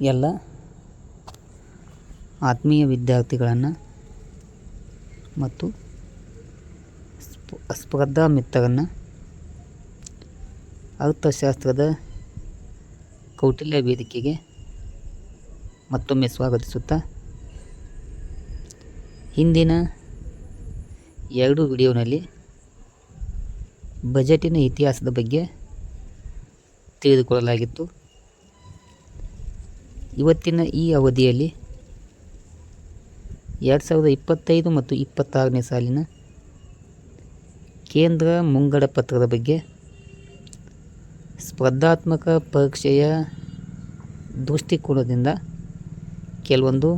ಎಲ್ಲ ಆತ್ಮೀಯ ವಿದ್ಯಾರ್ಥಿಗಳನ್ನು ಮತ್ತು ಸ್ಪ, ಸ್ಪರ್ಧಾ ಮಿತ್ರರನ್ನು ಅರ್ಥಶಾಸ್ತ್ರದ ಕೌಟಿಲ್ಯ ವೇದಿಕೆಗೆ ಮತ್ತೊಮ್ಮೆ ಸ್ವಾಗತಿಸುತ್ತಾ ಹಿಂದಿನ ಎರಡು ವಿಡಿಯೋನಲ್ಲಿ ಬಜೆಟಿನ ಇತಿಹಾಸದ ಬಗ್ಗೆ ತಿಳಿದುಕೊಳ್ಳಲಾಗಿತ್ತು. ಇವತ್ತಿನ ಈ ಅವಧಿಯಲ್ಲಿ ಎರಡು ಸಾವಿರದ ಇಪ್ಪತ್ತೈದು ಮತ್ತು ಇಪ್ಪತ್ತಾರನೇ ಸಾಲಿನ ಕೇಂದ್ರ ಮುಂಗಡ ಪತ್ರದ ಬಗ್ಗೆ ಸ್ಪರ್ಧಾತ್ಮಕ ಪರೀಕ್ಷೆಯ ದೃಷ್ಟಿಕೋನದಿಂದ ಕೆಲವೊಂದು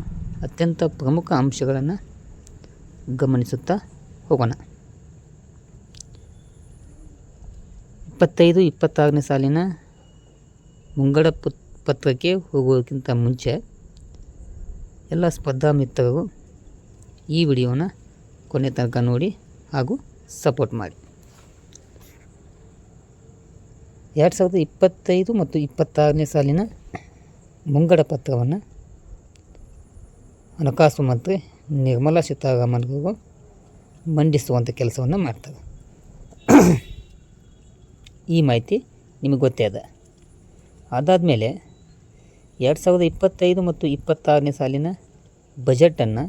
ಅತ್ಯಂತ ಪ್ರಮುಖ ಅಂಶಗಳನ್ನು ಗಮನಿಸುತ್ತಾ ಹೋಗೋಣ. ಇಪ್ಪತ್ತೈದು, ಇಪ್ಪತ್ತಾರನೇ ಸಾಲಿನ ಮುಂಗಡ ಪುತ್ ಪತ್ರಕ್ಕೆ ಹೋಗೋದಕ್ಕಿಂತ ಮುಂಚೆ ಎಲ್ಲ ಸ್ಪರ್ಧಾ ಮಿತ್ರರು ಈ ವಿಡಿಯೋನ ಕೊನೆ ತನಕ ನೋಡಿ ಹಾಗೂ ಸಪೋರ್ಟ್ ಮಾಡಿ. ಎರಡು ಸಾವಿರದ ಇಪ್ಪತ್ತೈದು ಮತ್ತು ಇಪ್ಪತ್ತಾರನೇ ಸಾಲಿನ ಮುಂಗಡ ಪತ್ರವನ್ನು ಹಣಕಾಸು ಮಂತ್ರಿ ನಿರ್ಮಲಾ ಸೀತಾರಾಮನ್ ಅವರು ಮಂಡಿಸುವಂಥ ಕೆಲಸವನ್ನು ಮಾಡ್ತಾರೆ. ಈ ಮಾಹಿತಿ ನಿಮಗೆ ಗೊತ್ತೇ ಅದ. ಅದಾದಮೇಲೆ ಎರಡು ಸಾವಿರದ ಇಪ್ಪತ್ತೈದು ಮತ್ತು ಇಪ್ಪತ್ತಾರನೇ ಸಾಲಿನ ಬಜೆಟನ್ನು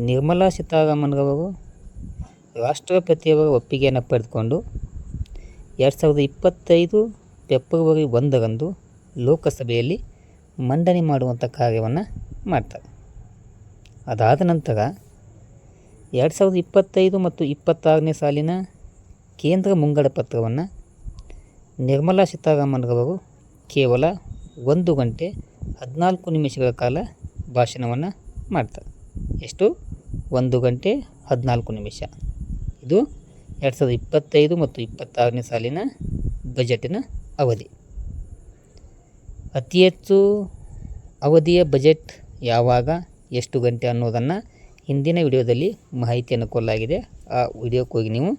ನಿರ್ಮಲಾ ಸೀತಾರಾಮನ್ರವರು ರಾಷ್ಟ್ರಪತಿಯವರ ಒಪ್ಪಿಗೆಯನ್ನು ಪಡೆದುಕೊಂಡು ಎರಡು ಸಾವಿರದ ಇಪ್ಪತ್ತೈದು ಫೆಬ್ರವರಿ ಒಂದರಂದು ಲೋಕಸಭೆಯಲ್ಲಿ ಮಂಡನೆ ಮಾಡುವಂಥ ಕಾರ್ಯವನ್ನು ಮಾಡ್ತಾರೆ. ಅದಾದ ನಂತರ ಎರಡು ಸಾವಿರದ ಇಪ್ಪತ್ತೈದು ಮತ್ತು ಇಪ್ಪತ್ತಾರನೇ ಸಾಲಿನ ಕೇಂದ್ರ ಮುಂಗಡ ಪತ್ರವನ್ನು ನಿರ್ಮಲಾ ಸೀತಾರಾಮನ್ರವರು ಕೇವಲ ಒಂದು ಗಂಟೆ ಹದಿನಾಲ್ಕು ನಿಮಿಷಗಳ ಕಾಲ ಭಾಷಣವನ್ನು ಮಾಡ್ತಾರೆ. ಎಷ್ಟು? ಒಂದು ಗಂಟೆ ಹದಿನಾಲ್ಕು ನಿಮಿಷ. ಇದು ಎರಡು ಸಾವಿರದ ಇಪ್ಪತ್ತೈದು ಮತ್ತು ಇಪ್ಪತ್ತಾರನೇ ಸಾಲಿನ ಬಜೆಟಿನ ಅವಧಿ. ಅತಿ ಹೆಚ್ಚು ಅವಧಿಯ ಬಜೆಟ್ ಯಾವಾಗ, ಎಷ್ಟು ಗಂಟೆ ಅನ್ನೋದನ್ನು ಹಿಂದಿನ ವಿಡಿಯೋದಲ್ಲಿ ಮಾಹಿತಿಯನ್ನು ಕೊಡಲಾಗಿದೆ. ಆ ವಿಡಿಯೋಕ್ಕೆ ಹೋಗಿ ನೀವು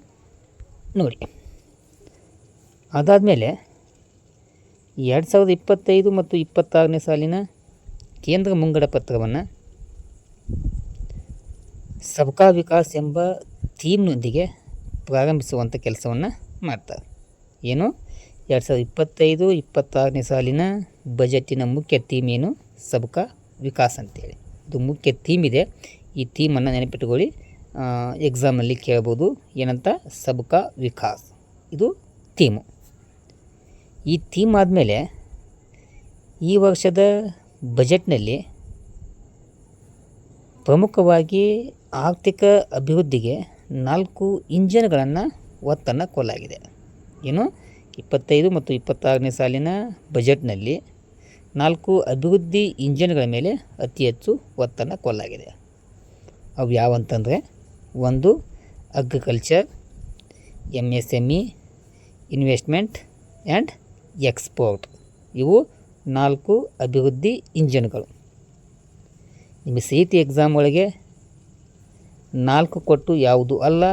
ನೋಡಿ. ಅದಾದಮೇಲೆ ಎರಡು ಸಾವಿರದ ಇಪ್ಪತ್ತೈದು ಮತ್ತು ಇಪ್ಪತ್ತಾರನೇ ಸಾಲಿನ ಕೇಂದ್ರ ಮುಂಗಡ ಪತ್ರವನ್ನು ಸಬ್ಕಾ ವಿಕಾಸ್ ಎಂಬ ಥೀಮ್ನೊಂದಿಗೆ ಪ್ರಾರಂಭಿಸುವಂಥ ಕೆಲಸವನ್ನು ಮಾಡ್ತಾರೆ ಏನು? ಎರಡು ಸಾವಿರದ ಇಪ್ಪತ್ತೈದು, ಇಪ್ಪತ್ತಾರನೇ ಸಾಲಿನ ಬಜೆಟಿನ ಮುಖ್ಯ ಥೀಮ್ ಏನು? ಸಬ್ಕಾ ವಿಕಾಸ್ ಅಂತೇಳಿ. ಇದು ಮುಖ್ಯ ಥೀಮ್ ಇದೆ. ಈ ಥೀಮನ್ನು ನೆನಪಿಟ್ಟುಕೊಳ್ಳಿ ಎಕ್ಸಾಮಲ್ಲಿ ಕೇಳ್ಬೋದು. ಏನಂತ? ಸಬ್ಕಾ ವಿಕಾಸ್. ಇದು ಥೀಮು ಈ ಥೀಮ್ ಆದಮೇಲೆ ಈ ವರ್ಷದ ಬಜೆಟ್ನಲ್ಲಿ ಪ್ರಮುಖವಾಗಿ ಆರ್ಥಿಕ ಅಭಿವೃದ್ಧಿಗೆ ನಾಲ್ಕು ಇಂಜನ್ಗಳನ್ನು ಒತ್ತನ್ನು ಕೊಲ್ಲಾಗಿದೆ ಏನು ಇಪ್ಪತ್ತೈದು ಮತ್ತು ಇಪ್ಪತ್ತಾರನೇ ಸಾಲಿನ ಬಜೆಟ್ನಲ್ಲಿ ನಾಲ್ಕು ಅಭಿವೃದ್ಧಿ ಇಂಜನ್ಗಳ ಮೇಲೆ ಅತಿ ಹೆಚ್ಚು ಒತ್ತನ್ನು ಕೊಲ್ಲಾಗಿದೆ ಅವು ಯಾವಂತಂದರೆ ಒಂದು agriculture M S M E investment and export. ಇವು ನಾಲ್ಕು ಅಭಿವೃದ್ಧಿ ಇಂಜಿನ್ಗಳು. ನಿಮ್ಮ ಸಿ ಟಿ ಎಕ್ಸಾಮ್ ಒಳಗೆ ನಾಲ್ಕು ಕೊಟ್ಟು ಯಾವುದು ಅಲ್ಲ,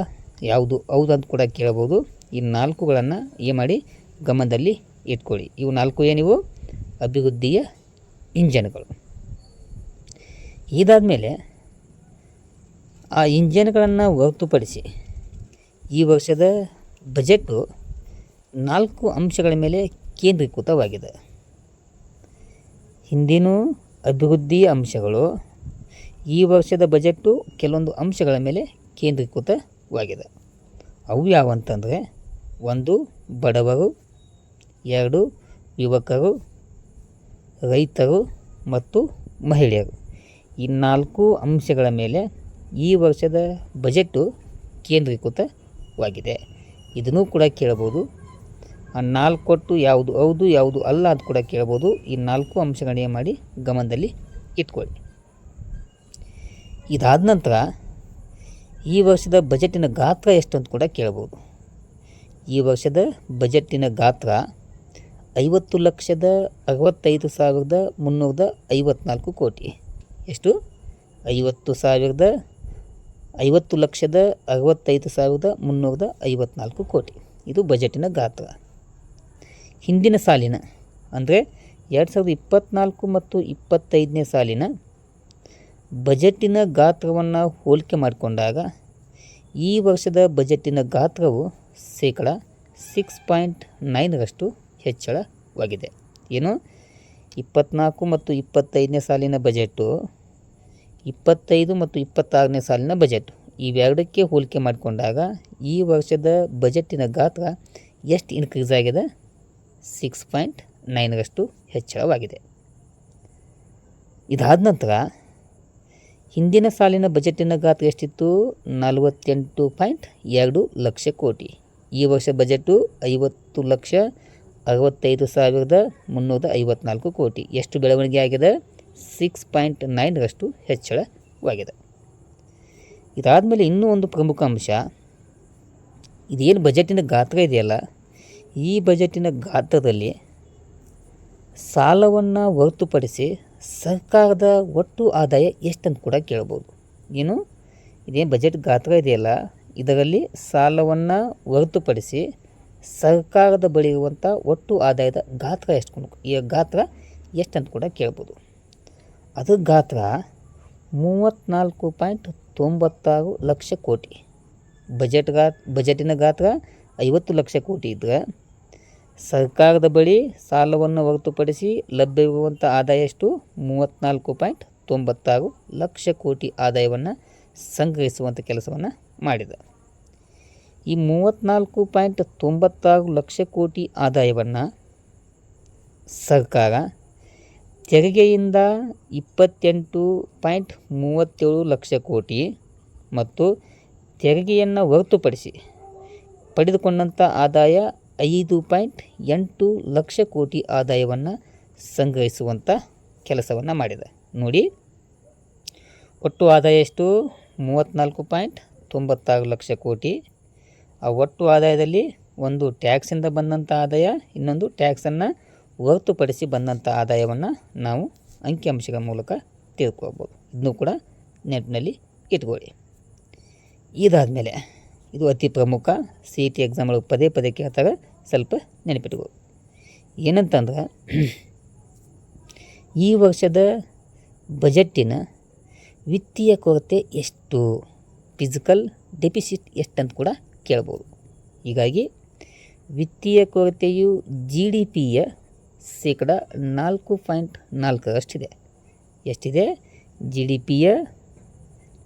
ಯಾವುದು ಹೌದು ಅಂತ ಕೂಡ ಕೇಳ್ಬೋದು. ಈ ನಾಲ್ಕುಗಳನ್ನು ಏನು ಮಾಡಿ ಗಮನದಲ್ಲಿ ಇಟ್ಕೊಳ್ಳಿ. ಇವು ನಾಲ್ಕು ಏನಿವು? ಅಭಿವೃದ್ಧಿಯ ಇಂಜನ್ಗಳು. ಇದಾದಮೇಲೆ ಆ ಇಂಜನ್ಗಳನ್ನು ಹೊರತುಪಡಿಸಿ ಈ ವರ್ಷದ ಬಜೆಟ್ಟು ನಾಲ್ಕು ಅಂಶಗಳ ಮೇಲೆ ಕೇಂದ್ರೀಕೃತವಾಗಿದೆ ಹಿಂದಿನ ಅಭಿವೃದ್ಧಿಯ ಅಂಶಗಳು, ಈ ವರ್ಷದ ಬಜೆಟ್ಟು ಕೆಲವೊಂದು ಅಂಶಗಳ ಮೇಲೆ ಕೇಂದ್ರೀಕೃತವಾಗಿದೆ. ಅವು ಯಾವಂತಂದರೆ, ಒಂದು ಬಡವರು, ಎರಡು ಯುವಕರು, ರೈತರು ಮತ್ತು ಮಹಿಳೆಯರು. ಈ ನಾಲ್ಕು ಅಂಶಗಳ ಮೇಲೆ ಈ ವರ್ಷದ ಬಜೆಟ್ಟು ಕೇಂದ್ರೀಕೃತವಾಗಿದೆ. ಇದನ್ನು ಕೂಡ ಕೇಳಬಹುದು. ಆ ನಾಲ್ಕೊಟ್ಟು ಯಾವುದು? ಹೌದು, ಯಾವುದು ಅಲ್ಲ ಅಂತ ಕೂಡ ಕೇಳ್ಬೋದು. ಈ ನಾಲ್ಕು ಅಂಶಗಳನ್ನ ಮಾಡಿ ಗಮನದಲ್ಲಿ ಇಟ್ಕೊಳ್ಳಿ. ಇದಾದ ನಂತರ ಈ ವರ್ಷದ ಬಜೆಟಿನ ಗಾತ್ರ ಎಷ್ಟು ಅಂತ ಕೂಡ ಕೇಳ್ಬೋದು. ಈ ವರ್ಷದ ಬಜೆಟಿನ ಗಾತ್ರ ಐವತ್ತು ಲಕ್ಷದ ಅರವತ್ತೈದು ಸಾವಿರದ ಮುನ್ನೂರದ ಐವತ್ನಾಲ್ಕು ಕೋಟಿ. ಎಷ್ಟು? ಐವತ್ತು ಸಾವಿರದ ಐವತ್ತು ಲಕ್ಷದ ಅರವತ್ತೈದು ಸಾವಿರದ ಮುನ್ನೂರದ ಐವತ್ನಾಲ್ಕು ಕೋಟಿ. ಇದು ಬಜೆಟಿನ ಗಾತ್ರ. ಹಿಂದಿನ ಸಾಲಿನ, ಅಂದರೆ ಎರಡು ಸಾವಿರದ ಇಪ್ಪತ್ತ್ನಾಲ್ಕು ಮತ್ತು ಇಪ್ಪತ್ತೈದನೇ ಸಾಲಿನ ಬಜೆಟ್ಟಿನ ಗಾತ್ರವನ್ನು ಹೋಲಿಕೆ ಮಾಡಿಕೊಂಡಾಗ ಈ ವರ್ಷದ ಬಜೆಟ್ಟಿನ ಗಾತ್ರವು ಶೇಕಡ ಸಿಕ್ಸ್ ಪಾಯಿಂಟ್ ನೈನರಷ್ಟು ಹೆಚ್ಚಳವಾಗಿದೆ. ಏನು? ಇಪ್ಪತ್ತ್ನಾಲ್ಕು ಮತ್ತು ಇಪ್ಪತ್ತೈದನೇ ಸಾಲಿನ ಬಜೆಟ್ಟು ಇಪ್ಪತ್ತೈದು ಮತ್ತು ಇಪ್ಪತ್ತಾರನೇ ಸಾಲಿನ ಬಜೆಟ್. ಇವೆರಡಕ್ಕೆ ಹೋಲಿಕೆ ಮಾಡಿಕೊಂಡಾಗ ಈ ವರ್ಷದ ಬಜೆಟ್ಟಿನ ಗಾತ್ರ ಎಷ್ಟು ಇನ್ಕ್ರೀಸ್ ಆಗಿದೆ? ಸಿಕ್ಸ್ ಪಾಯಿಂಟ್ ನೈನರಷ್ಟು ಹೆಚ್ಚಳವಾಗಿದೆ. ಇದಾದ ನಂತರ ಹಿಂದಿನ ಸಾಲಿನ ಬಜೆಟಿನ ಗಾತ್ರ ಎಷ್ಟಿತ್ತು? ನಲವತ್ತೆಂಟು ಪಾಯಿಂಟ್ ಎರಡು ಲಕ್ಷ ಕೋಟಿ. ಈ ವರ್ಷ ಬಜೆಟು ಐವತ್ತು ಲಕ್ಷ ಅರವತ್ತೈದು ಸಾವಿರದ ಮುನ್ನೂರ ಐವತ್ನಾಲ್ಕು ಕೋಟಿ. ಎಷ್ಟು ಬೆಳವಣಿಗೆ ಆಗಿದೆ? ಸಿಕ್ಸ್ ಪಾಯಿಂಟ್ ನೈನರಷ್ಟು ಹೆಚ್ಚಳವಾಗಿದೆ. ಇದಾದಮೇಲೆ ಇನ್ನೂ ಒಂದು ಪ್ರಮುಖ ಅಂಶ. ಇದೇನು ಬಜೆಟಿನ ಗಾತ್ರ ಇದೆಯಲ್ಲ? ಈ ಬಜೆಟಿನ ಗಾತ್ರದಲ್ಲಿ ಸಾಲವನ್ನು ಹೊರತುಪಡಿಸಿ ಸರ್ಕಾರದ ಒಟ್ಟು ಆದಾಯ ಎಷ್ಟಂತ ಕೂಡ ಕೇಳ್ಬೋದು. ಏನು? ಇದೇನು ಬಜೆಟ್ ಗಾತ್ರ ಇದೆಯಲ್ಲ, ಇದರಲ್ಲಿ ಸಾಲವನ್ನು ಹೊರತುಪಡಿಸಿ ಸರ್ಕಾರದ ಬಳಿ ಇರುವಂಥ ಒಟ್ಟು ಆದಾಯದ ಗಾತ್ರ ಎಷ್ಟು ಈ ಗಾತ್ರ ಎಷ್ಟಂತ ಕೂಡ ಕೇಳ್ಬೋದು. ಅದು ಗಾತ್ರ ಮೂವತ್ತ್ನಾಲ್ಕು ಪಾಯಿಂಟ್ ತೊಂಬತ್ತಾರು ಲಕ್ಷ ಕೋಟಿ. ಬಜೆಟ್ ಗಾ ಬಜೆಟಿನ ಗಾತ್ರ ಐವತ್ತು ಲಕ್ಷ ಕೋಟಿ ಇದ್ದ ಸರ್ಕಾರದ ಬಳಿ ಸಾಲವನ್ನು ಹೊರತುಪಡಿಸಿ ಲಭ್ಯವಿರುವಂಥ ಆದಾಯ ಎಷ್ಟು? ಮೂವತ್ತ್ನಾಲ್ಕು ಪಾಯಿಂಟ್ ತೊಂಬತ್ತಾರು ಲಕ್ಷ ಕೋಟಿ ಆದಾಯವನ್ನು ಸಂಗ್ರಹಿಸುವಂಥ ಕೆಲಸವನ್ನು ಮಾಡಿದೆ. ಈ ಮೂವತ್ತ್ನಾಲ್ಕು ಪಾಯಿಂಟ್ ತೊಂಬತ್ತಾರು ಲಕ್ಷ ಕೋಟಿ ಆದಾಯವನ್ನು ಸರ್ಕಾರ ತೆರಿಗೆಯಿಂದ ಇಪ್ಪತ್ತೆಂಟು ಪಾಯಿಂಟ್ ಮೂವತ್ತೇಳು ಲಕ್ಷ ಕೋಟಿ ಮತ್ತು ತೆರಿಗೆಯನ್ನು ಹೊರತುಪಡಿಸಿ ಪಡೆದುಕೊಂಡಂಥ ಆದಾಯ ಐದು ಪಾಯಿಂಟ್ ಎಂಟು ಲಕ್ಷ ಕೋಟಿ ಆದಾಯವನ್ನು ಸಂಗ್ರಹಿಸುವಂಥ ಕೆಲಸವನ್ನು ಮಾಡಿದೆ. ನೋಡಿ, ಒಟ್ಟು ಆದಾಯ ಎಷ್ಟು? ಮೂವತ್ತ್ನಾಲ್ಕು ಪಾಯಿಂಟ್ ತೊಂಬತ್ತಾರು ಲಕ್ಷ ಕೋಟಿ. ಆ ಒಟ್ಟು ಆದಾಯದಲ್ಲಿ ಒಂದು ಟ್ಯಾಕ್ಸಿಂದ ಬಂದಂಥ ಆದಾಯ, ಇನ್ನೊಂದು ಟ್ಯಾಕ್ಸನ್ನು ಹೊರತುಪಡಿಸಿ ಬಂದಂಥ ಆದಾಯವನ್ನು ನಾವು ಅಂಕಿಅಂಶಗಳ ಮೂಲಕ ತಿಳ್ಕೊಬೋದು ಇದನ್ನು ಕೂಡ ನೆಟ್ನಲ್ಲಿ ಇಟ್ಕೊಳ್ಳಿ. ಇದಾದಮೇಲೆ ಇದು ಅತಿ ಪ್ರಮುಖ. ಸಿ ಇ ಟಿ ಎಕ್ಸಾಮ್ಗಳು ಪದೇ ಪದೇ ಕೇಳ್ತಾರೆ. ಸ್ವಲ್ಪ ನೆನಪಿಟ್ಕೋ. ಏನಂತಂದ್ರೆ, ಈ ವರ್ಷದ ಬಜೆಟ್ಟಿನ ವಿತ್ತೀಯ ಕೊರತೆ ಎಷ್ಟು? ಫಿಸಿಕಲ್ ಡೆಪಿಸಿಟ್ ಎಷ್ಟಂತ ಕೂಡ ಕೇಳ್ಬೋದು. ಹೀಗಾಗಿ, ವಿತ್ತೀಯ ಕೊರತೆಯು ಜಿ ಡಿ ಪಿಯ ಶೇಕಡ ನಾಲ್ಕು ಪಾಯಿಂಟ್ ನಾಲ್ಕರಷ್ಟಿದೆ. ಎಷ್ಟಿದೆ? ಜಿ ಡಿ ಪಿಯ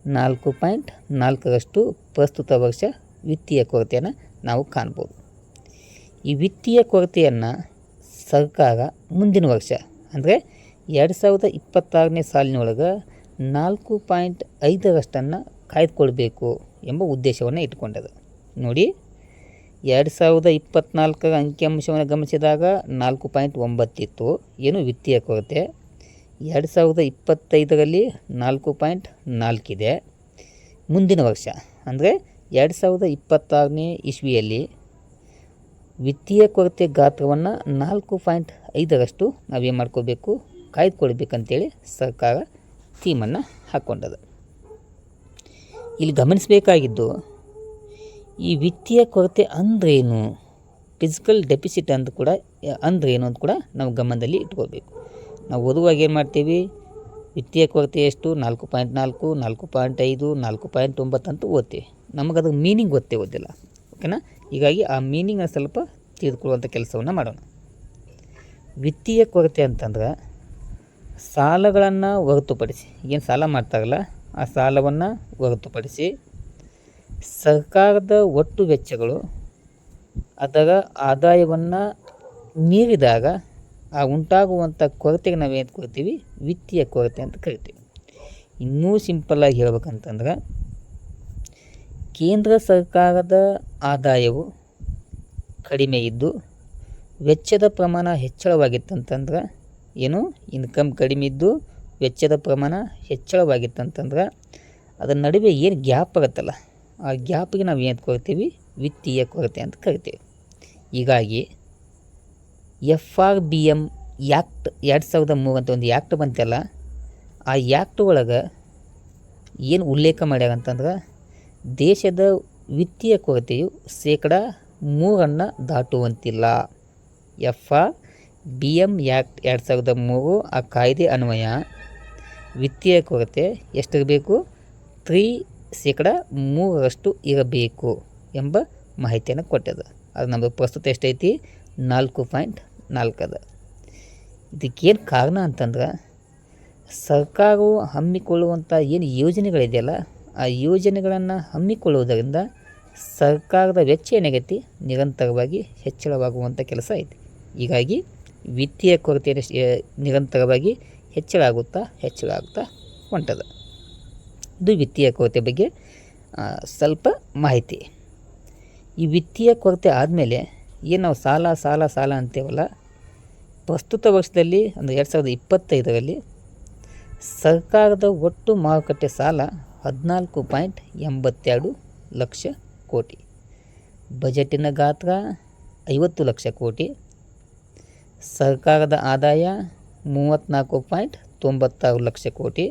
ನಾಲ್ಕು ಪಾಯಿಂಟ್ ನಾಲ್ಕರಷ್ಟು ಪ್ರಸ್ತುತ ವರ್ಷ ವಿತ್ತೀಯ ಕೊರತೆಯನ್ನು ನಾವು ಕಾಣ್ಬೋದು. ಈ ವಿತ್ತೀಯ ಕೊರತೆಯನ್ನು ಸರ್ಕಾರ ಮುಂದಿನ ವರ್ಷ, ಅಂದರೆ ಎರಡು ಸಾವಿರದ ಇಪ್ಪತ್ತಾರನೇ ಸಾಲಿನೊಳಗೆ ನಾಲ್ಕು ಪಾಯಿಂಟ್ ಐದರಷ್ಟನ್ನು ಕಾಯ್ದುಕೊಳ್ಬೇಕು ಎಂಬ ಉದ್ದೇಶವನ್ನು ಇಟ್ಕೊಂಡಿದೆ ನೋಡಿ, ಎರಡು ಸಾವಿರದ ಇಪ್ಪತ್ತ್ನಾಲ್ಕರ ಅಂಕಿಅಂಶವನ್ನು ಗಮನಿಸಿದಾಗ ನಾಲ್ಕು ಪಾಯಿಂಟ್ ಒಂಬತ್ತಿತ್ತು ಏನು ವಿತ್ತೀಯ ಕೊರತೆ? ಎರಡು ಸಾವಿರದ ಇಪ್ಪತ್ತೈದರಲ್ಲಿ ನಾಲ್ಕು ಪಾಯಿಂಟ್ ನಾಲ್ಕಿದೆ. ಮುಂದಿನ ವರ್ಷ, ಅಂದರೆ ಎರಡು ಸಾವಿರದ ಇಪ್ಪತ್ತಾರನೇ ಇಸ್ವಿಯಲ್ಲಿ ವಿತ್ತೀಯ ಕೊರತೆ ಗಾತ್ರವನ್ನು ನಾಲ್ಕು ಪಾಯಿಂಟ್ ಐದರಷ್ಟು ನಾವೇನು ಮಾಡ್ಕೋಬೇಕು? ಕಾಯ್ದುಕೊಳ್ಬೇಕಂತೇಳಿ ಸರ್ಕಾರ ಥೀಮನ್ನು ಹಾಕ್ಕೊಂಡದ. ಇಲ್ಲಿ ಗಮನಿಸಬೇಕಾಗಿದ್ದು, ಈ ವಿತ್ತೀಯ ಕೊರತೆ ಅಂದ್ರೇನು? ಫಿಸಿಕಲ್ ಡೆಪಿಸಿಟ್ ಅಂತ ಕೂಡ ಅಂದ್ರೇನು ಅಂತ ಕೂಡ ನಾವು ಗಮನದಲ್ಲಿ ಇಟ್ಕೋಬೇಕು ನಾವು ಓದುವಾಗ ಏನು ಮಾಡ್ತೀವಿ? ವಿತ್ತೀಯ ಕೊರತೆ ಎಷ್ಟು? ನಾಲ್ಕು ಪಾಯಿಂಟ್ ನಾಲ್ಕು ನಾಲ್ಕು ಪಾಯಿಂಟ್ ಐದು, ನಾಲ್ಕು ಪಾಯಿಂಟ್ ಒಂಬತ್ತು ಅಂತ ಓದ್ತೀವಿ. ನಮಗೆ ಮೀನಿಂಗ್ ಗೊತ್ತೇ ಓದಿಲ್ಲ. ಓಕೆನಾ ಹೀಗಾಗಿ ಆ ಮೀನಿಂಗನ್ನು ಸ್ವಲ್ಪ ತಿಳಿದುಕೊಳ್ಳುವಂಥ ಕೆಲಸವನ್ನು ಮಾಡೋಣ. ವಿತ್ತೀಯ ಕೊರತೆ ಅಂತಂದ್ರೆ ಸಾಲಗಳನ್ನು ಹೊರತುಪಡಿಸಿ, ಏನು ಸಾಲ ಮಾಡ್ತಾರಲ್ಲ, ಆ ಸಾಲವನ್ನು ಹೊರತುಪಡಿಸಿ ಸರ್ಕಾರದ ಒಟ್ಟು ವೆಚ್ಚಗಳು ಅದರ ಆದಾಯವನ್ನು ಮೀರಿದಾಗ ಆ ಉಂಟಾಗುವಂಥ ಕೊರತೆಗೆ ನಾವೇನು ಕೊಡ್ತೀವಿ? ವಿತ್ತೀಯ ಕೊರತೆ ಅಂತ ಕರಿತೀವಿ. ಇನ್ನೂ ಸಿಂಪಲ್ಲಾಗಿ ಹೇಳ್ಬೇಕಂತಂದ್ರೆ, ಕೇಂದ್ರ ಸರ್ಕಾರದ ಆದಾಯವು ಕಡಿಮೆ ಇದ್ದು, ವೆಚ್ಚದ ಪ್ರಮಾಣ ಹೆಚ್ಚಳವಾಗಿತ್ತಂತಂದ್ರೆ ಏನು? ಇನ್ಕಮ್ ಕಡಿಮೆ ಇದ್ದು, ವೆಚ್ಚದ ಪ್ರಮಾಣ ಹೆಚ್ಚಳವಾಗಿತ್ತಂತಂದ್ರೆ ಅದರ ನಡುವೆ ಏನು ಗ್ಯಾಪ್ ಆಗುತ್ತಲ್ಲ ಆ ಗ್ಯಾಪಿಗೆ ನಾವು ಏನು ಕೊಡ್ತೀವಿ? ವಿತ್ತೀಯ ಕೊರತೆ ಅಂತ ಕರಿತೀವಿ. ಹೀಗಾಗಿ F R B M act ಎರಡು ಸಾವಿರದ ಮೂರು ಅಂತ ಒಂದು ಆ್ಯಕ್ಟ್ ಬಂತಲ್ಲ, ಆ ಯಾಕ್ಟ್ ಒಳಗೆ ಏನು ಉಲ್ಲೇಖ ಮಾಡ್ಯಾರ ಅಂತಂದ್ರೆ ದೇಶದ ವಿತ್ತೀಯ ಕೊರತೆಯು ಶೇಕಡ ಮೂರನ್ನು ದಾಟುವಂತಿಲ್ಲ. F R B M act ಎರಡು ಸಾವಿರದ ಮೂರು ಆ ಕಾಯ್ದೆ ಅನ್ವಯ, ವಿತ್ತೀಯ ಕೊರತೆ ಎಷ್ಟಿರಬೇಕು? ತ್ರೀ ಶೇಕಡ ಮೂರರಷ್ಟು ಇರಬೇಕು ಎಂಬ ಮಾಹಿತಿಯನ್ನು ಕೊಟ್ಟದ. ಅದು ನಮ್ಮದು ಪ್ರಸ್ತುತ ಎಷ್ಟೈತಿ? ನಾಲ್ಕು ಪಾಯಿಂಟ್ ನಾಲ್ಕದ. ಇದಕ್ಕೇನು ಕಾರಣ ಅಂತಂದ್ರೆ, ಸರ್ಕಾರವು ಹಮ್ಮಿಕೊಳ್ಳುವಂಥ ಏನು ಯೋಜನೆಗಳಿದೆಯಲ್ಲ, ಆ ಯೋಜನೆಗಳನ್ನು ಹಮ್ಮಿಕೊಳ್ಳುವುದರಿಂದ ಸರ್ಕಾರದ ವೆಚ್ಚ ಏನಾಗೈತಿ? ನಿರಂತರವಾಗಿ ಹೆಚ್ಚಳವಾಗುವಂಥ ಕೆಲಸ ಐತಿ. ಹೀಗಾಗಿ ವಿತ್ತೀಯ ಕೊರತೆ ನಿರಂತರವಾಗಿ ಹೆಚ್ಚಳ ಆಗುತ್ತಾ ಹೆಚ್ಚಳ ಆಗುತ್ತಾ ಹೊಂಟದ. ಇದು ವಿತ್ತೀಯ ಕೊರತೆ ಬಗ್ಗೆ ಸ್ವಲ್ಪ ಮಾಹಿತಿ. ಈ ವಿತ್ತೀಯ ಕೊರತೆ ಆದಮೇಲೆ ಏನು ನಾವು ಸಾಲ ಸಾಲ ಸಾಲ ಅಂತೇವಲ್ಲ ಪ್ರಸ್ತುತ ವರ್ಷದಲ್ಲಿ, ಅಂದರೆ ಎರಡು ಸಾವಿರದ ಇಪ್ಪತ್ತೈದರಲ್ಲಿ ಸರ್ಕಾರದ ಒಟ್ಟು ಮಾರುಕಟ್ಟೆ ಸಾಲ ಹದಿನಾಲ್ಕು ಪಾಯಿಂಟ್ ಎಂಬತ್ತೆರಡು ಲಕ್ಷ ಕೋಟಿ. ಬಜೆಟಿನ ಗಾತ್ರ ಐವತ್ತು ಲಕ್ಷ ಕೋಟಿ. ಸರ್ಕಾರದ ಆದಾಯ ಮೂವತ್ತ್ನಾಲ್ಕು ಪಾಯಿಂಟ್ ತೊಂಬತ್ತಾರು ಲಕ್ಷ ಕೋಟಿ.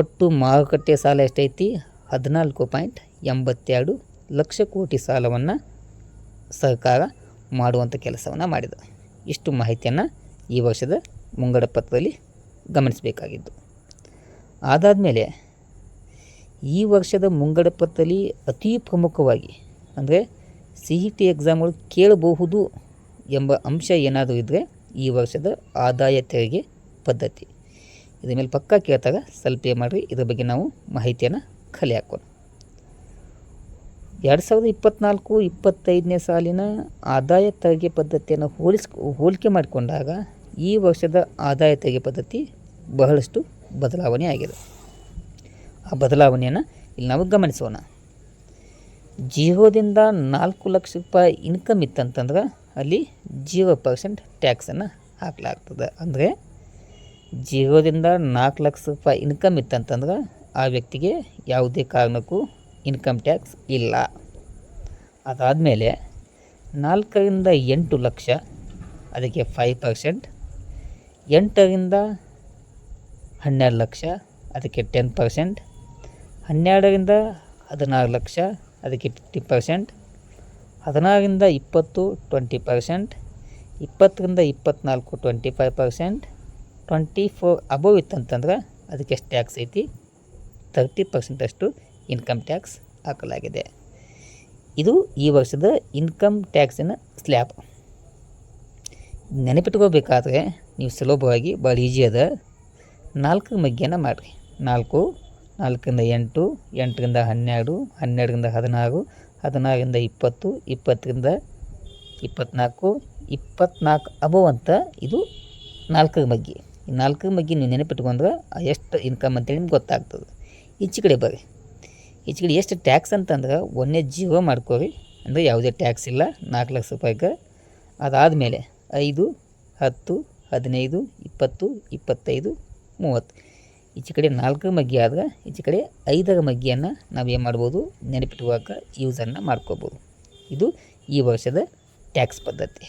ಒಟ್ಟು ಮಾರುಕಟ್ಟೆ ಸಾಲ ಎಷ್ಟೈತಿ? ಹದಿನಾಲ್ಕು ಪಾಯಿಂಟ್ ಎಂಬತ್ತೆರಡು ಲಕ್ಷ ಕೋಟಿ ಸಾಲವನ್ನು ಸರ್ಕಾರ ಮಾಡುವಂಥ ಕೆಲಸವನ್ನು ಮಾಡಿದೆ. ಇಷ್ಟು ಮಾಹಿತಿಯನ್ನು ಈ ವರ್ಷದ ಮುಂಗಡ ಪತ್ರದಲ್ಲಿ ಗಮನಿಸಬೇಕಾಗಿದ್ದು. ಅದಾದಮೇಲೆ ಈ ವರ್ಷದ ಮುಂಗಡ ಪತ್ರದಲ್ಲಿ ಅತಿ ಪ್ರಮುಖವಾಗಿ ಅಂದರೆ ಸಿ ಇ ಟಿ ಎಕ್ಸಾಮ್ಗಳು ಕೇಳಬಹುದು ಎಂಬ ಅಂಶ ಏನಾದರೂ ಇದ್ದರೆ ಈ ವರ್ಷದ ಆದಾಯ ತೆರಿಗೆ ಪದ್ಧತಿ. ಇದ್ರ ಮೇಲೆ ಪಕ್ಕ ಕೇಳ್ತಾಗ ಸ್ವಲ್ಪ ಮಾಡಿರಿ. ಇದ್ರ ಬಗ್ಗೆ ನಾವು ಮಾಹಿತಿಯನ್ನು ಕಲೆ ಹಾಕೋಣ ಎರಡು ಸಾವಿರದ ಇಪ್ಪತ್ತ್ನಾಲ್ಕು ಇಪ್ಪತ್ತೈದನೇ ಸಾಲಿನ ಆದಾಯ ತೆರಿಗೆ ಪದ್ಧತಿಯನ್ನು ಹೋಲಿಸ್, ಹೋಲಿಕೆ ಮಾಡಿಕೊಂಡಾಗ ಈ ವರ್ಷದ ಆದಾಯ ತೆರಿಗೆ ಪದ್ಧತಿ ಬಹಳಷ್ಟು ಬದಲಾವಣೆ ಆಗಿದೆ. ಆ ಬದಲಾವಣೆಯನ್ನು ಇಲ್ಲಿ ನಾವು ಗಮನಿಸೋಣ. ಜಿಯೋದಿಂದ ನಾಲ್ಕು ಲಕ್ಷ ರೂಪಾಯಿ ಇನ್ಕಮ್ ಇತ್ತಂತಂದ್ರೆ ಅಲ್ಲಿ ಜೀರೋ ಪರ್ಸೆಂಟ್ ಟ್ಯಾಕ್ಸನ್ನು ಹಾಕಲಾಗ್ತದೆ. ಅಂದರೆ ಜಿರೋದಿಂದ ನಾಲ್ಕು ಲಕ್ಷ ರೂಪಾಯಿ ಇನ್ಕಮ್ ಇತ್ತಂತಂದ್ರೆ ಆ ವ್ಯಕ್ತಿಗೆ ಯಾವುದೇ ಕಾರಣಕ್ಕೂ ಇನ್ಕಮ್ ಟ್ಯಾಕ್ಸ್ ಇಲ್ಲ. ಅದಾದಮೇಲೆ ನಾಲ್ಕರಿಂದ ಎಂಟು ಲಕ್ಷ, ಅದಕ್ಕೆ ಫೈವ್ ಪರ್ಸೆಂಟ್ ಎಂಟರಿಂದ ಹನ್ನೆರಡು ಲಕ್ಷ, ಅದಕ್ಕೆ ಟೆನ್ ಪರ್ಸೆಂಟ್ ಹನ್ನೆರಡರಿಂದ ಹದಿನಾರು ಲಕ್ಷ, ಅದಕ್ಕೆ ಫಿಫ್ಟಿ ಪರ್ಸೆಂಟ್ ಹದಿನಾರರಿಂದ ಇಪ್ಪತ್ತು ಟ್ವೆಂಟಿ ಪರ್ಸೆಂಟ್ ಇಪ್ಪತ್ತರಿಂದ ಇಪ್ಪತ್ತ್ನಾಲ್ಕು twenty five percent twenty four above ಇತ್ತಂತಂದ್ರೆ ಅದಕ್ಕೆ ಎಷ್ಟು ಟ್ಯಾಕ್ಸ್ ಐತಿ ತರ್ಟಿ ಪರ್ಸೆಂಟಷ್ಟು ಇನ್ಕಮ್ ಟ್ಯಾಕ್ಸ್ ಹಾಕಲಾಗಿದೆ. ಇದು ಈ ವರ್ಷದ ಇನ್ಕಮ್ ಟ್ಯಾಕ್ಸಿನ ಸ್ಲ್ಯಾಬ್. ನೆನಪಿಟ್ಕೋಬೇಕಾದ್ರೆ ನೀವು ಸುಲಭವಾಗಿ ಭಾಳ ಈಜಿ ಅದ. ನಾಲ್ಕು ಮಗ್ಗಿಯನ್ನು ಮಾಡಿರಿ. ನಾಲ್ಕು, ನಾಲ್ಕರಿಂದ ಎಂಟು, ಎಂಟರಿಂದ ಹನ್ನೆರಡು, ಹನ್ನೆರಡರಿಂದ ಹದಿನಾರು, ಹದಿನಾರರಿಂದ ಇಪ್ಪತ್ತು, ಇಪ್ಪತ್ತರಿಂದ ಇಪ್ಪತ್ತ್ನಾಲ್ಕು ಇಪ್ಪತ್ತ್ನಾಲ್ಕು ಅಬೋ ಅಂತ ಇದು ನಾಲ್ಕರ ಮಗ್ಗಿ. ಈ ನಾಲ್ಕರ ಮಗ್ಗಿ ನೀವು ನೆನಪಿಟ್ಕೊಂಡ್ರೆ ಎಷ್ಟು ಇನ್ಕಮ್ ಅಂತೇಳಿ ನಿಮ್ಗೆ ಗೊತ್ತಾಗ್ತದೆ. ಈಚೆ ಕಡೆ ಬರ್ರಿ. ಕಡೆ ಎಷ್ಟು ಟ್ಯಾಕ್ಸ್ ಅಂತಂದ್ರೆ ಒಂದೇ ಜೀವ ಮಾಡ್ಕೋರಿ, ಅಂದರೆ ಯಾವುದೇ ಟ್ಯಾಕ್ಸ್ ಇಲ್ಲ, ನಾಲ್ಕು ಲಕ್ಷ ರೂಪಾಯಿಗೆ ಅದಾದಮೇಲೆ ಐದು, ಹತ್ತು, ಹದಿನೈದು, ಇಪ್ಪತ್ತು, ಇಪ್ಪತ್ತೈದು, ಮೂವತ್ತು. ಈಚೆ ಕಡೆ ನಾಲ್ಕರ ಮಗ್ಗಿ ಆದ್ರೆ ಈಚೆ ಕಡೆ ಐದರ ಮಗ್ಗಿಯನ್ನು ನಾವು ಏನು ಮಾಡ್ಬೋದು ನೆನಪಿಟ್ಟುವಾಗ ಯೂಸನ್ನು ಮಾಡ್ಕೋಬೋದು. ಇದು ಈ ವರ್ಷದ ಟ್ಯಾಕ್ಸ್ ಪದ್ಧತಿ.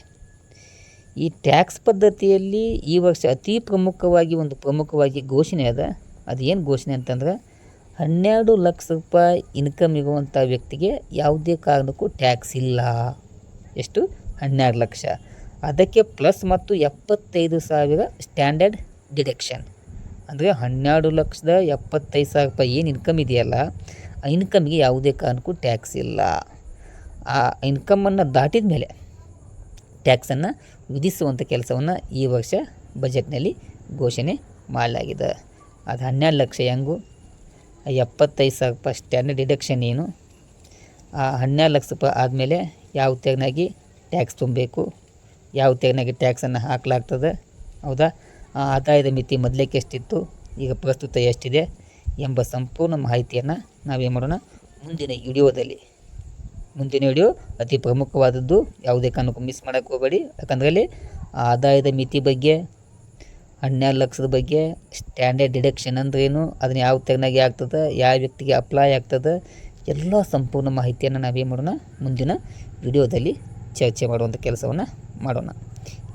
ಈ ಟ್ಯಾಕ್ಸ್ ಪದ್ಧತಿಯಲ್ಲಿ ಈ ವರ್ಷ ಅತಿ ಪ್ರಮುಖವಾಗಿ ಒಂದು ಪ್ರಮುಖವಾಗಿ ಘೋಷಣೆ ಅದ. ಅದು ಘೋಷಣೆ ಅಂತಂದ್ರೆ ಹನ್ನೆರಡು ಲಕ್ಷ ರೂಪಾಯಿ ಇನ್ಕಮ್ ಇರುವಂಥ ವ್ಯಕ್ತಿಗೆ ಯಾವುದೇ ಕಾರಣಕ್ಕೂ ಟ್ಯಾಕ್ಸ್ ಇಲ್ಲ. ಎಷ್ಟು? ಹನ್ನೆರಡು ಲಕ್ಷ. ಅದಕ್ಕೆ ಪ್ಲಸ್ ಮತ್ತು ಎಪ್ಪತ್ತೈದು ಸಾವಿರ ಸ್ಟ್ಯಾಂಡರ್ಡ್ ಡಿಡಕ್ಷನ್ ಅಂದರೆ ಹನ್ನೆರಡು ಲಕ್ಷದ ಎಪ್ಪತ್ತೈದು ಸಾವಿರ ರೂಪಾಯಿ ಏನು ಇನ್ಕಮ್ ಇದೆಯಲ್ಲ, ಆ ಇನ್ಕಮ್ಗೆ ಯಾವುದೇ ಕಾರಣಕ್ಕೂ ಟ್ಯಾಕ್ಸ್ ಇಲ್ಲ. ಆ ಇನ್ಕಮನ್ನು ದಾಟಿದ ಮೇಲೆ ಟ್ಯಾಕ್ಸನ್ನು ವಿಧಿಸುವಂಥ ಕೆಲಸವನ್ನು ಈ ವರ್ಷ ಬಜೆಟ್ನಲ್ಲಿ ಘೋಷಣೆ ಮಾಡಲಾಗಿದೆ. ಅದು ಹನ್ನೆರಡು ಲಕ್ಷ ಹೆಂಗು? ಎಪ್ಪತ್ತೈದು ಸಾವಿರ ರೂಪಾಯಿ ಸ್ಟ್ಯಾಂಡರ್ಡ್ ಡಿಡಕ್ಷನ್ ಏನು? ಆ ಹನ್ನೆರಡು ಲಕ್ಷ ರೂಪಾಯಿ ಆದಮೇಲೆ ಯಾವ ತೆಗ್ನಾಗಿ ಟ್ಯಾಕ್ಸ್ ತುಂಬಬೇಕು ಯಾವ ತೆಗ್ನಾಗಿ ಟ್ಯಾಕ್ಸನ್ನು ಹಾಕಲಾಗ್ತದೆ? ಹೌದಾ? ಆ ಆದಾಯದ ಮಿತಿ ಮೊದಲಕ್ಕೆ ಎಷ್ಟಿತ್ತು? ಈಗ ಪ್ರಸ್ತುತ ಎಷ್ಟಿದೆ? ಎಂಬ ಸಂಪೂರ್ಣ ಮಾಹಿತಿಯನ್ನು ನಾವೇನು ಮಾಡೋಣ? ಮುಂದಿನ ವಿಡಿಯೋದಲ್ಲಿ. ಮುಂದಿನ ವಿಡಿಯೋ ಅತಿ ಪ್ರಮುಖವಾದದ್ದು, ಯಾವುದೇ ಕಾರಣಕ್ಕೂ ಮಿಸ್ ಮಾಡೋಕ್ಕೆ ಹೋಗಬೇಡಿ. ಯಾಕಂದರೆ ಆದಾಯದ ಮಿತಿ ಬಗ್ಗೆ ಹನ್ನೆರಡು ಲಕ್ಷದ ಬಗ್ಗೆ ಸ್ಟ್ಯಾಂಡರ್ಡ್ ಡಿಡಕ್ಷನ್ ಅಂದ್ರೇನು ಅದನ್ನ ಯಾವ ತೆಗ್ನಾಗೆ ಆಗ್ತದೆ? ಯಾವ ವ್ಯಕ್ತಿಗೆ ಅಪ್ಲೈ ಆಗ್ತದೆ? ಎಲ್ಲ ಸಂಪೂರ್ಣ ಮಾಹಿತಿಯನ್ನು ನಾವೇನು ಮಾಡೋಣ. ಮುಂದಿನ ವಿಡಿಯೋದಲ್ಲಿ ಚರ್ಚೆ ಮಾಡುವಂಥ ಕೆಲಸವನ್ನು ಮಾಡೋಣ.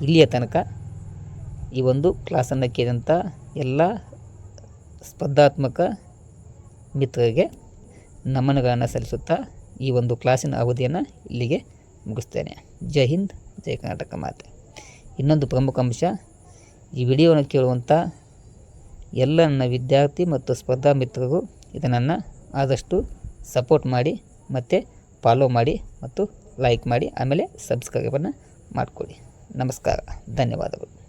ಇಲ್ಲಿಯ ತನಕ ಈ ಒಂದು ಕ್ಲಾಸನ್ನು ಕೇಳಿದಂಥ ಎಲ್ಲ ಸ್ಪರ್ಧಾತ್ಮಕ ಮಿತ್ರರಿಗೆ ನಮನಗಳನ್ನು ಸಲ್ಲಿಸುತ್ತಾ ಈ ಒಂದು ಕ್ಲಾಸಿನ ಅವಧಿಯನ್ನು ಇಲ್ಲಿಗೆ ಮುಗಿಸ್ತೇನೆ. ಜೈ ಹಿಂದ್, ಜೈ ಕರ್ನಾಟಕ ಮಾತೆ. ಇನ್ನೊಂದು ಪ್ರಮುಖ ಅಂಶ ಈ ವಿಡಿಯೋವನ್ನು ಕೇಳುವಂಥ ಎಲ್ಲ ನನ್ನ ವಿದ್ಯಾರ್ಥಿ ಮತ್ತು ಸ್ಪರ್ಧಾ ಮಿತ್ರರು ಇದನ್ನು ಆದಷ್ಟು ಸಪೋರ್ಟ್ ಮಾಡಿ, ಮತ್ತು ಫಾಲೋ ಮಾಡಿ ಮತ್ತು ಲೈಕ್ ಮಾಡಿ, ಆಮೇಲೆ ಸಬ್ಸ್ಕ್ರೈಬನ್ನು ಮಾಡಿಕೊಳ್ಳಿ. ನಮಸ್ಕಾರ, ಧನ್ಯವಾದಗಳು.